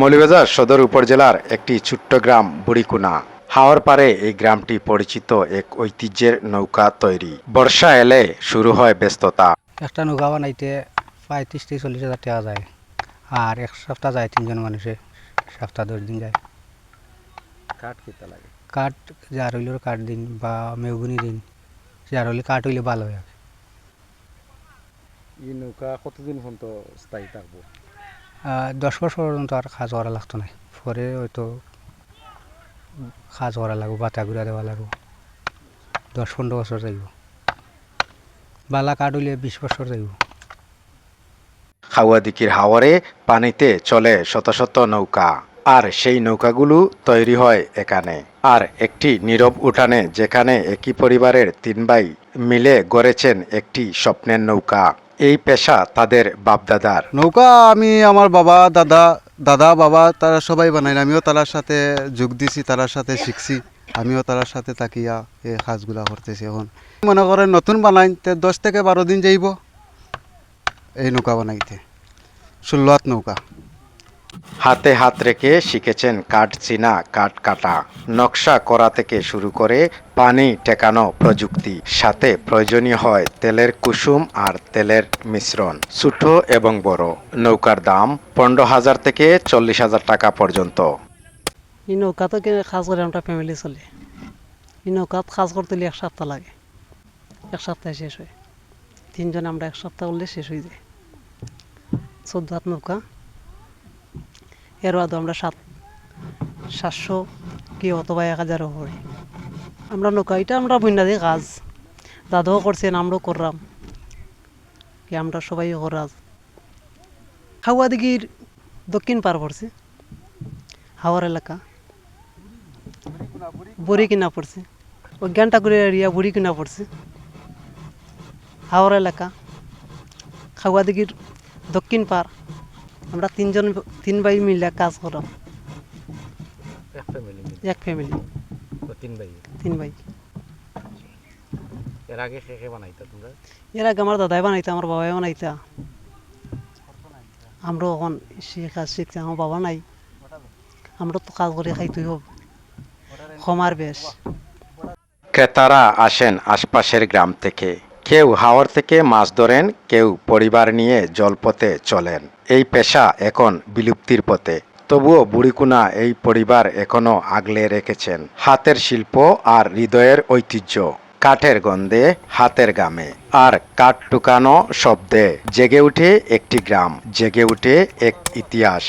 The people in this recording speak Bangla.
মৌলভীবাজার সদর উপজেলার একটি ছোট্ট গ্রাম বুড়িকুনা। হাওয়ার পারে এই গ্রামটি পরিচিত এক ঐতিহ্যের নৌকা তৈরি। বর্ষা এলে শুরু হয় ব্যস্ততা। একটা নৌকা বানাইতে প্রায় ত্রিশ থেকে চল্লিশ হাজার টাকা যায়। আর এক সপ্তাহ যায় তিনজন মানুষে সপ্তাহ দশ দিন যায়। কাঠ কিতা লাগে? কাঠ যার হইলেও কাঠ দিন বা মেগুনি দিন যার হইলে কাঠ হইলে ভালো হয়। এই নৌকা কতদিন পর্যন্ত স্থায়ী থাকব? দশ বছর পর্যন্ত আর কাজ করা লাগতো না পরে হয়তো কাজ করা লাগবো বাতা ঘুরা দেওয়া লাগবো। দশ পনেরো বছর যাইব বালা কাঠ বিশ বছর যাইব খাওয়াদিকির হাওয়ারে পানিতে চলে শত শত নৌকা। আর সেই নৌকাগুলো তৈরি হয় এখানে। আর একটি নীরব উঠানে যেখানে একই পরিবারের তিন ভাই মিলে গড়েছেন একটি স্বপ্নের নৌকা। এই পেশা তাদের বাপদাদার। নৌকা আমি আমার বাবা, দাদা দাদা, বাবা, তারা সবাই বানাইল আমিও তার সাথে যোগ দিছি তার সাথে শিখছি। আমিও তার সাথে তাকিয়া এই কাজগুলা করতেছি এখন। মনে করেন নতুন বানাইতে দশ থেকে বারো দিন যাইব এই নৌকা বানাইতে। ষোলো হাত নৌকা। হাতে হাত রেখে শিখেছেন কাঠ চিনা, কাঠ কাটা। নকশা করা থেকে শুরু করে পানি টেকানো প্রযুক্তি। সাথে প্রয়োজনীয় হয় তেলের কুসুম আর তেলের মিশ্রণ। ছোট এবং বড়। নৌকার দাম পনেরো হাজার থেকে চল্লিশ হাজার টাকা পর্যন্ত। এই নৌকা তো কাজ করে আমরা ফ্যামিলি চলে। এই নৌকাত কাজ করতে এক সপ্তাহ লাগে। এক সপ্তাহে শেষ হয়। তিনজন আমরা এক সপ্তাহ করলে শেষ হয়ে যায়। চোদ্দ হাত নৌকা। এর বাদে আমরা সাত, সাতশো কি অথবা এক হাজারও করি আমরা নৌকা এটা আমরা বুঝনা দিয়ে কাজ। দাদাও করছেন, আমরাও করলাম। কি আমরা সবাই করাজ খাওয়া দিঘির দক্ষিণ পার পড়ছে। হাওয়ার এলাকা। বুড়ি কিনা পড়ছে। অজ্ঞান ঠাকুরের এরিয়া বুড়ি কিনা পড়ছে। হাওড় এলাকা। খাওয়াদিঘির দক্ষিণ পার আমরা তিনজন তিন ভাই মিলে কাজ করাম এক ফ্যামিলি তিন ভাই? তিন ভাই। এর আগে কে কে বানাইতা তোমরা? এর আগে আমার দাদাই বানাইতা আমার বাবাই বানাইতা। আমরা এখন কাজ শিখছি আমার বাবা নাই। আমরা তো কাজ করে খাইতেই হবে ক্ষমার বেশ। ক্রেতারা আসেন আশপাশের গ্রাম থেকে। কেউ হাওর থেকে মাছ ধরেন, কেউ পরিবার নিয়ে জলপথে চলেন। এই পেশা এখন বিলুপ্তির পথে। তবুও বুড়িকুনা এই পরিবার এখনও আগলে রেখেছেন। হাতের শিল্প আর হৃদয়ের ঐতিহ্য, কাঠের গন্ধে হাতের গামে আর কাঠ টুকানো শব্দে জেগে উঠে একটি গ্রাম, জেগে উঠে এক ইতিহাস।